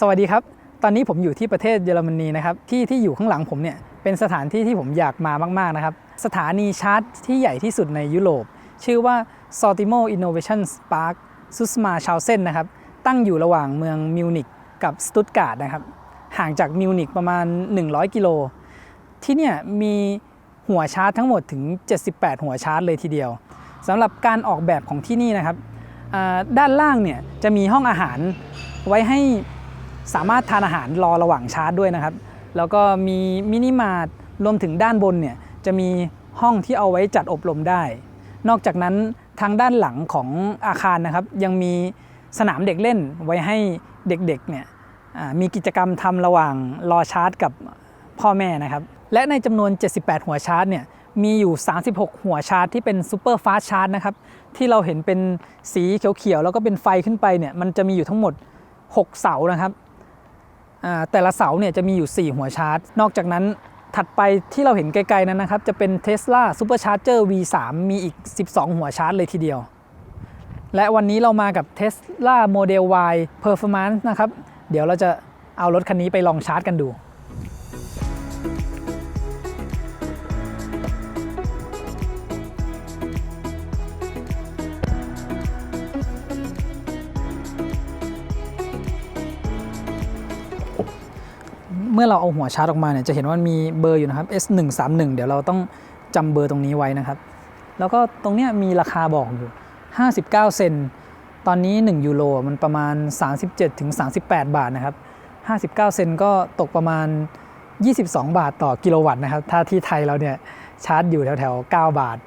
สวัสดีครับ ตอนนี้ผมอยู่ที่ประเทศเยอรมนีนะครับที่ที่อยู่ข้างหลังผมเนี่ยเป็นสถานที่ที่ผมอยากมามาก ๆ นะครับ สถานีชาร์จที่ใหญ่ที่สุดในยุโรป ชื่อว่า s o r t i m o Innovation Park s u s m a c h a u s e n นะครับ ตั้งอยู่ระหว่างเมืองมิวนิกกับสตุตการ์ดนะครับ ห่างจากมิวนิกประมาณ 100 กิโล ที่เนี่ยมีหัวชาร์จทั้งหมดถึง 78 หัวชาร์จเลยทีเดียวสำหรับการออกแบบของที่นี่นะครับ ด้านล่างเนี่ยจะมีห้องอาหารไว้ให้ สามารถทานอาหารรอระหว่างชาร์จด้วยนะครับ แล้วก็มีมินิมาร์ทรวมถึงด้านบนเนี่ยจะมีห้องที่เอาไว้จัดอบรมได้ นอกจากนั้นทางด้านหลังของอาคารนะครับยังมีสนามเด็กเล่นไว้ให้เด็กๆเนี่ยมีกิจกรรมทำระหว่างรอชาร์จกับพ่อแม่นะครับ และในจำนวน 78 หัวชาร์จเนี่ยมีอยู่ 36 หัวชาร์จที่เป็นซูเปอร์ฟาสชาร์จนะครับที่เราเห็นเป็นสีเขียวๆแล้วก็เป็นไฟขึ้นไปเนี่ยมันจะมีอยู่ทั้งหมด 6 เสานะครับ แต่ละเสาเนี่ยจะมีอยู่ 4 หัวชาร์จ นอกจากนั้นถัดไปที่เราเห็นไกลๆนั้นนะครับ จะเป็น Tesla Supercharger V3 มีอีก 12 หัวชาร์จเลยทีเดียว และวันนี้เรามากับ Tesla Model Y Performance นะครับ เดี๋ยวเราจะเอารถคันนี้ไปลองชาร์จกันดู เมื่อเราเอาหัวชาร์จออกมาเนี่ยจะเห็นว่ามันมีเบอร์อยู่นะครับ S131 เดี๋ยวเราต้องจำเบอร์ตรงนี้ไว้นะครับ แล้วก็ตรงเนี้ยมีราคาบอกอยู่ 59 เซนตอนนี้ 1 ยูโรมันประมาณ 37ถึง38 บาทนะครับ 59 เซนก็ตกประมาณ 22 บาทต่อกิโลวัตต์นะครับ ถ้าที่ไทยเราเนี่ยชาร์จอยู่แถวๆ 9 บาท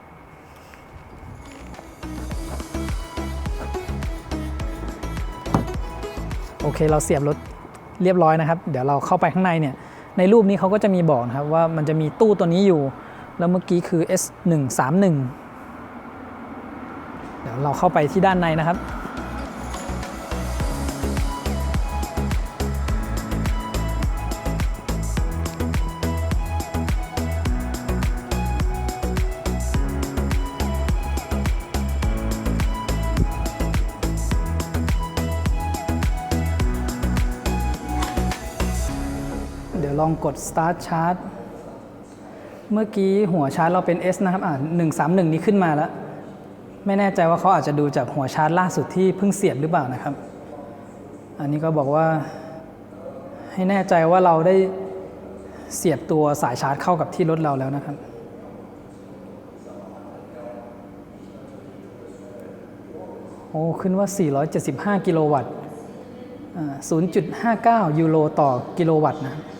โอเค เราเสียบรถ เรียบร้อยนะครับ เดี๋ยวเราเข้าไปข้างในเนี่ยในรูปนี้เขาก็จะมีบอกนะครับว่ามันจะมีตู้ตัวนี้อยู่ แล้วเมื่อกี้คือ S131 เดี๋ยวเราเข้าไปที่ด้านในนะครับ ลองกด start charge เมื่อกี้หัวชาร์จเราเป็น S นะครับ อ่า131 นี้ขึ้นมาแล้ว ไม่แน่ใจว่าเขาอาจจะดูจากหัวชาร์จล่าสุดที่เพิ่งเสียบหรือเปล่านะครับ อันนี้ก็บอกว่าให้แน่ใจว่าเราได้เสียบตัวสายชาร์จเข้ากับที่รถเราแล้วนะครับ โอ้ขึ้นว่า 475 กิโลวัตต์อ่า0.59 ยูโรต่อกิโลวัตต์นะครับ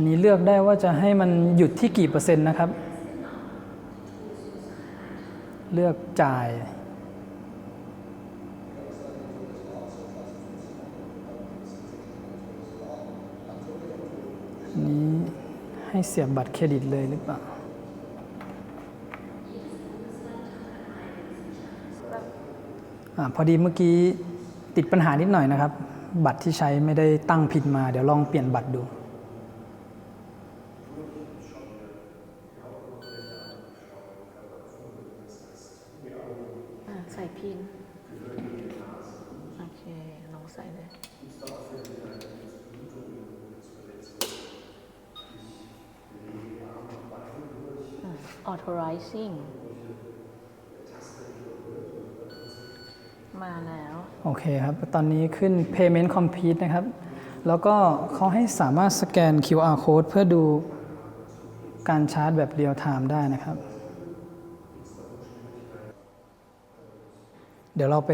นนี้เลือกได้ว่าจะให้มันหยุดที่กี่เปอร์เซ็นต์นะครับ เลือกจ่ายนนี้ให้เสียบบัตรเครดิตเลยหรือเปล่าอาพอดีเมื่อกี้ติดปัญหานิดหน่อยนะครับ บัตรที่ใช้ไม่ได้ตั้งผิดมา เดี๋ยวลองเปลี่ยนบัตรดู อะใส่ พินโอเคลองใส่เลยอะ authorizing มาแล้ว โอเคครับ ตอนนี้ขึ้น payment complete นะครับ แล้วก็เขาให้สามารถสแกน QR code เพื่อดูการชาร์จแบบเรียลไทม์ได้นะครับ เดี๋ยวเราไป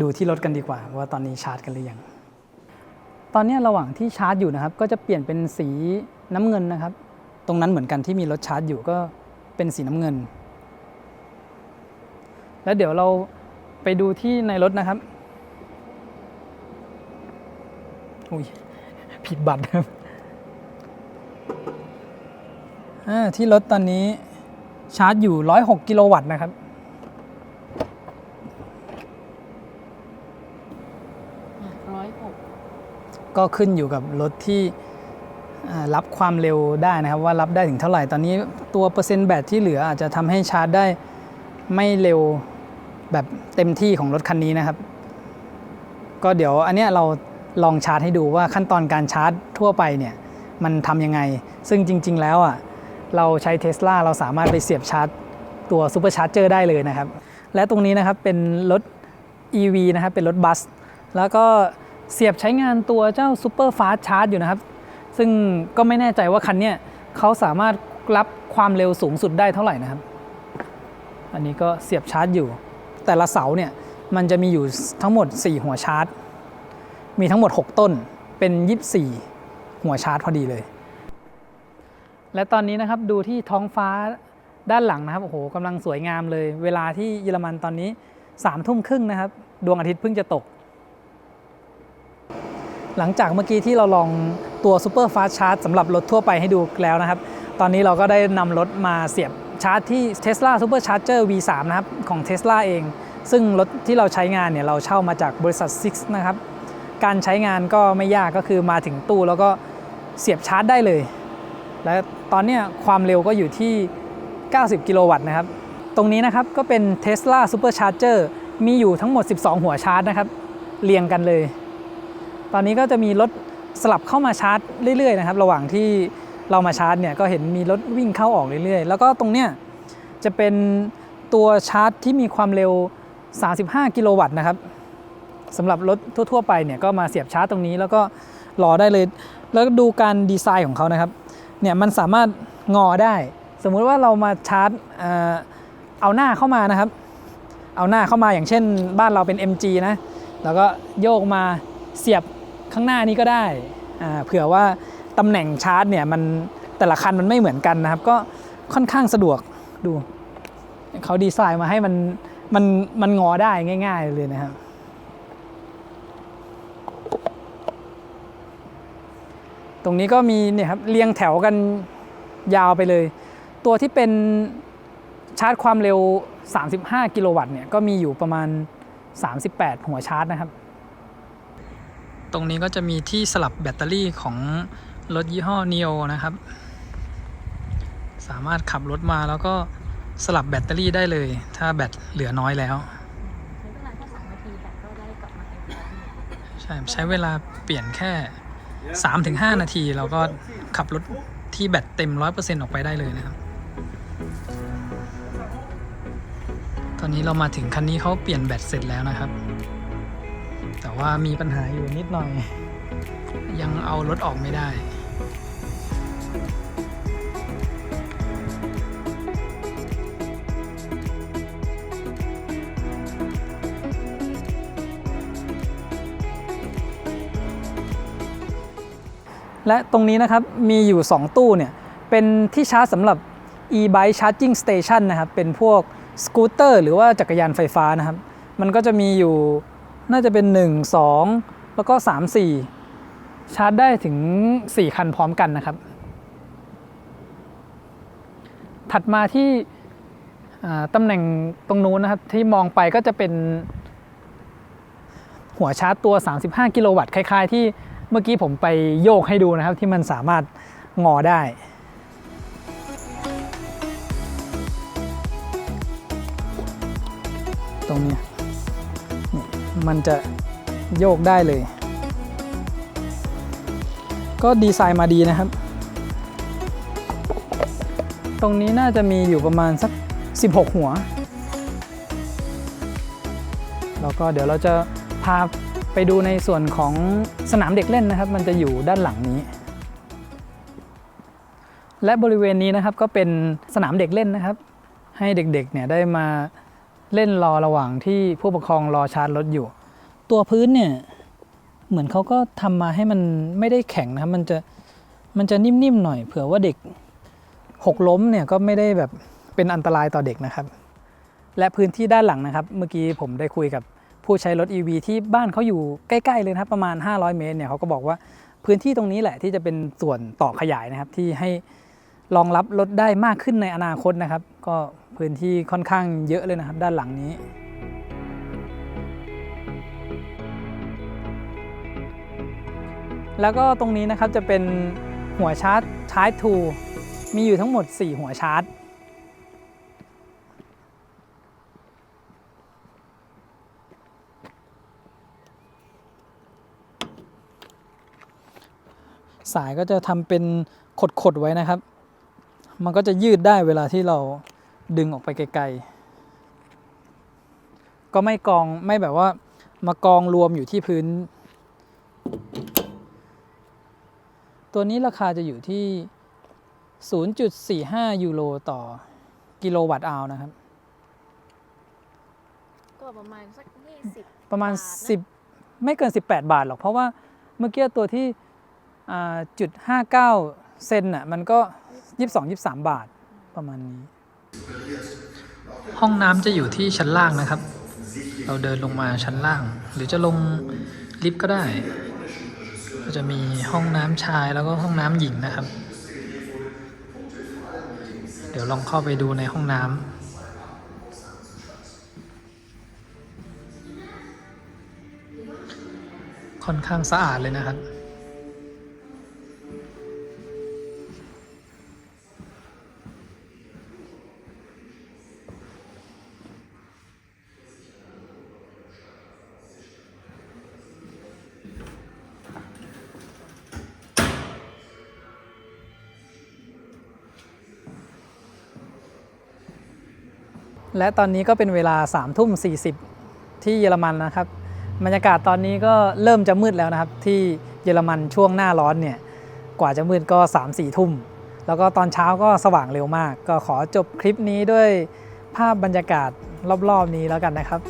ดูที่รถกันดีกว่า ว่าตอนนี้ชาร์จกันหรือยัง ตอนนี้ระหว่างที่ชาร์จอยู่นะครับ ก็จะเปลี่ยนเป็นสีน้ำเงินนะครับ ตรงนั้นเหมือนกันที่มีรถชาร์จอยู่ก็เป็นสีน้ำเงิน แล้วเดี๋ยวเราไปดูที่ในรถนะครับอุ้ยผิดบัตรครับที่รถตอนนี้ชาร์จอยู่ 106 กิโลวัตต์นะครับ ร้อยหก ก็ขึ้นอยู่กับรถที่รับความเร็วได้นะครับ ว่ารับได้ถึงเท่าไหร่ ตอนนี้ตัวเปอร์เซ็นต์แบตที่เหลืออาจจะทำให้ชาร์จได้ไม่เร็วแบบเต็มที่ของรถคันนี้นะครับ ก็เดี๋ยวอันเนี้ยเราลองชาร์จให้ดูว่าขั้นตอนการชาร์จทั่วไปเนี่ยมันทำยังไง ซึ่งจริง ๆ แล้วอะเราใช้เท s l a เราสามารถไปเสียบชาร์จตัวซูเปอร์ชาร์จเจอร์ได้เลยนะครับ และตรงนี้นะครับเป็นรถ EV นะครับเป็นรถบัส แล้วก็ เสียบใช้งานตัวเจ้า Super Fast Charge อยู่นะครับ ซึ่งก็ไม่แน่ใจว่าคันเนี้ยเขาสามารถรับความเร็วสูงสุดได้เท่าไหร่นะครับ อันนี้ก็เสียบชาร์จอยู่ แต่ละเสาเนี่ยมันจะมีอยู่ทั้งหมด 4 หัวชาร์จ มีทั้งหมด 6 ต้นเป็น 24 หัวชาร์จพอดีเลย และตอนนี้นะครับดูที่ท้องฟ้าด้านหลังนะครับโอ้โหกำลังสวยงามเลย เวลาที่เยอรมันตอนนี้3ามทุ่มครึ่งนะครับ ดวงอาทิตย์เพิ่งจะตก หลังจากเมื่อกี้ที่เราลองตัว Super Fast Charge สำหรับรถทั่วไปให้ดูแล้วนะครับ ตอนนี้เราก็ได้นำรถมาเสียบชาร์จที่ Tesla Supercharger V3 นะครับ ของ Tesla เอง ซึ่งรถที่เราใช้งานเนี่ยเราเช่ามาจากบริษัท Six นะครับ การใช้งานก็ไม่ยากก็คือมาถึงตู้แล้วก็เสียบชาร์จได้เลย และตอนนี้ความเร็วก็อยู่ที่ 90 กิโลวัตต์นะครับ ตรงนี้นะครับก็เป็น Tesla Supercharger มีอยู่ทั้งหมด 12 หัวชาร์จนะครับ เรียงกันเลย ตอนนี้ก็จะมีรถสลับเข้ามาชาร์จเรื่อยๆนะครับ ระหว่างที่เรามาชาร์จเนี่ยก็เห็นมีรถวิ่งเข้าออกเรื่อยๆ แล้วก็ตรงเนี้ยจะเป็นตัวชาร์จที่มีความเร็ว 35 กิโลวัตต์นะครับสำหรับรถทั่ว ๆ ไปเนี่ยก็มาเสียบชาร์จตรงนี้แล้วก็รอได้เลย แล้วดูการดีไซน์ของเขานะครับเนี่ยมันสามารถงอได้ สมมุติว่าเรามาชาร์จเอ่อเอาหน้าเข้ามานะครับ เอาหน้าเข้ามาอย่างเช่น บ้านเราเป็น MG นะแล้วก็โยกมาเสียบ ข้างหน้านี้ก็ได้เผื่อว่าตำแหน่งชาร์จเนี่ยมันแต่ละคันมันไม่เหมือนกันนะครับ ก็ค่อนข้างสะดวกดูเขาดีไซน์มาให้มันมันมันงอได้ง่าย ๆ เลยนะครับตรงนี้ก็มีเนี่ยครับเรียงแถวกันยาวไปเลย ตัวที่เป็นชาร์จความเร็ว 35 กิโลวัตต์เนี่ยก็มีอยู่ประมาณ 38 หัวชาร์จนะครับ ตรงนี้ก็จะมีที่สลับแบตเตอรี่ของรถยี่ห้อ NIO นะครับ สามารถขับรถมาแล้วก็สลับแบตเตอรี่ได้เลย ถ้าแบตเหลือน้อยแล้ว ใช้เวลาแค่สามนาทีแบตก็ได้กลับมาเต็มแล้วใช่ใช้เวลาเปลี่ยนแค่ 3-5 นาทีเราก็ขับรถที่แบตเต็ม 100%ออกไปได้เลยนะครับ ตอนนี้เรามาถึงคันนี้เขาเปลี่ยนแบตเสร็จแล้วนะครับ แต่ว่ามีปัญหาอยู่นิดหน่อย ยังเอารถออกไม่ได้และตรงนี้นะครับมีอยู่ 2 ตู้เนี่ยเป็นที่ชาร์จสำหรับ e-bike charging station นะครับเป็นพวกสกูตเตอร์หรือว่าจักรยานไฟฟ้านะครับ มันก็จะมีอยู่ น่าจะเป็น 1 2 แล้วก็ 3 4 ชาร์จได้ถึง 4 คันพร้อมกันนะครับ ถัดมาที่ตำแหน่งตรงนู้นนะครับ ที่มองไปก็จะเป็นหัวชาร์จตัว 35 กิโลวัตต์คล้าย ๆ ที่เมื่อกี้ผมไปโยกให้ดูนะครับ ที่มันสามารถงอได้ มันจะโยกได้เลย ก็ดีไซน์มาดีนะครับ ตรงนี้น่าจะมีอยู่ประมาณสัก 16 หัว แล้วก็เดี๋ยวเราจะพาไปดูในส่วนของสนามเด็กเล่นนะครับ มันจะอยู่ด้านหลังนี้ และบริเวณนี้นะครับก็เป็นสนามเด็กเล่นนะครับ ให้เด็กๆเนี่ยได้มา เล่นรอระหว่างที่ผู้ปกครองรอชาร์จรถอยู่ ตัวพื้นเนี่ยเหมือนเขาก็ทำมาให้มันไม่ได้แข็งนะครับมันจะมันจะนิ่มๆหน่อย เผื่อว่าเด็กหกล้มเนี่ยก็ไม่ได้แบบเป็นอันตรายต่อเด็กนะครับ และพื้นที่ด้านหลังนะครับ เมื่อกี้ผมได้คุยกับผู้ใช้รถ EV ที่บ้านเขาอยู่ใกล้ๆเลยนะครับ ประมาณ 500 เมตรเนี่ยเขาก็บอกว่าพื้นที่ตรงนี้แหละที่จะเป็นส่วนต่อขยายนะครับ ที่ให้รองรับรถได้มากขึ้นในอนาคตนะครับ ก็ พื้นที่ค่อนข้างเยอะเลยนะครับ ด้านหลังนี้ แล้วก็ตรงนี้นะครับจะเป็นหัวชาร์จชาร์จทูมีอยู่ทั้งหมด 4 หัวชาร์จสายก็จะทำเป็นขดๆไว้นะครับ มันก็จะยืดได้เวลาที่เรา ดึงออกไปไกลๆ ก็ไม่กองไม่แบบว่ามากองรวมอยู่ที่พื้น ตัวนี้ราคาจะอยู่ที่ 0.45 ยูโรต่อกิโลวัตต์อาวนะครับ ก็ประมาณสักยี่สิบประมาณบาทนะ10 ไม่เกิน 18 บาทหรอก เพราะว่าเมื่อกี้ตัวที่อ่าจุด59เซนน่ะมันก็ 22 23 บาทประมาณนี้ ห้องน้ำจะอยู่ที่ชั้นล่างนะครับ เราเดินลงมาชั้นล่าง หรือจะลงลิฟต์ก็ได้ ก็จะมีห้องน้ำชายแล้วก็ห้องน้ำหญิงนะครับ เดี๋ยวลองเข้าไปดูในห้องน้ำค่อนข้างสะอาดเลยนะครับ และตอนนี้ก็เป็นเวลา3ามทุ่มสีที่เยอรมันนะครับ บรรยากาศตอนนี้ก็เริ่มจะมืดแล้วนะครับ ที่เยอรมันช่วงหน้าร้อนเนี่ยกว่าจะมืดก็3 4ทุ่ม แล้วก็ตอนเช้าก็สว่างเร็วมาก ก็ขอจบคลิปนี้ด้วยภาพบรรยากาศรอบๆนี้แล้วกันนะครับ